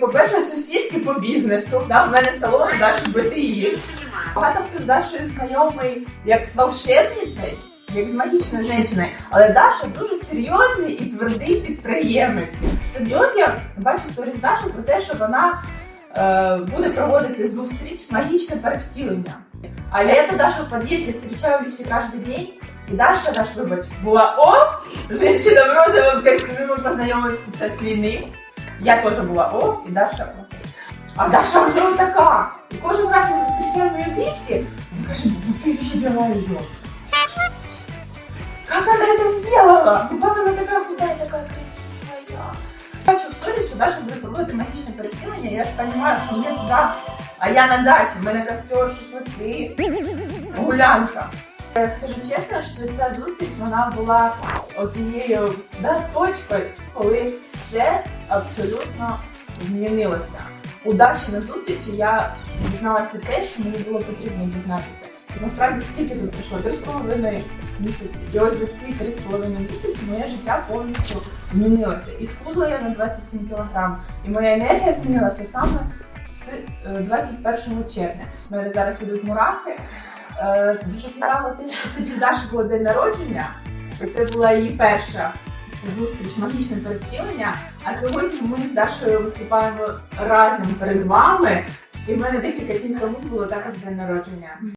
По-перше, сусідки по бізнесу. Да? В мене салон Даші БТІ. Багато хто з Дашою знайомий як з волшебницею, як з магічною жінкою. Але Даша дуже серйозний і твердий підприємець. Це от я бачу сторіс Даші про те, що вона е, буде проводити зустріч магічне перевтілення. А я Дашу в під'їзді зустрічаю в ліфті кожен день. І Даша, наш вибач, була о, женщина в розовому костюмі, ми познайомились під час війни. Я теж була о, і Даша о. А Даша вже така. І кожен раз ми зустрічаємо її в ліфті. Ми кажемо, ну ти видела її. Как она это сделала? Ну, как она такая худая, такая красивая. Бачу в сторіс, що Даша буде проводити магічне перевтілення, я ж розумію, що мені туди, а я на дачі, в мене костер, шашлики, гулянка. Е, Скажу чесно, що ця зустріч вона була тією да, точкою, коли все абсолютно змінилося. У Даші на зустрічі я дізналася те, що мені було потрібно дізнатися. Насправді скільки тут пройшло? Три з половиною місяці. І ось за ці три з половиною місяці моє життя повністю змінилося. І схудла я на 27 кг. І моя енергія змінилася саме з е, 21 червня. У мене зараз ідуть мурахи. Е, Дуже цікаво те, що тоді Даші було день народження, і це була її перша зустріч магічне перевтілення. А сьогодні ми з Дашою виступаємо разом перед вами. І в мене декілька днів тому було також день народження.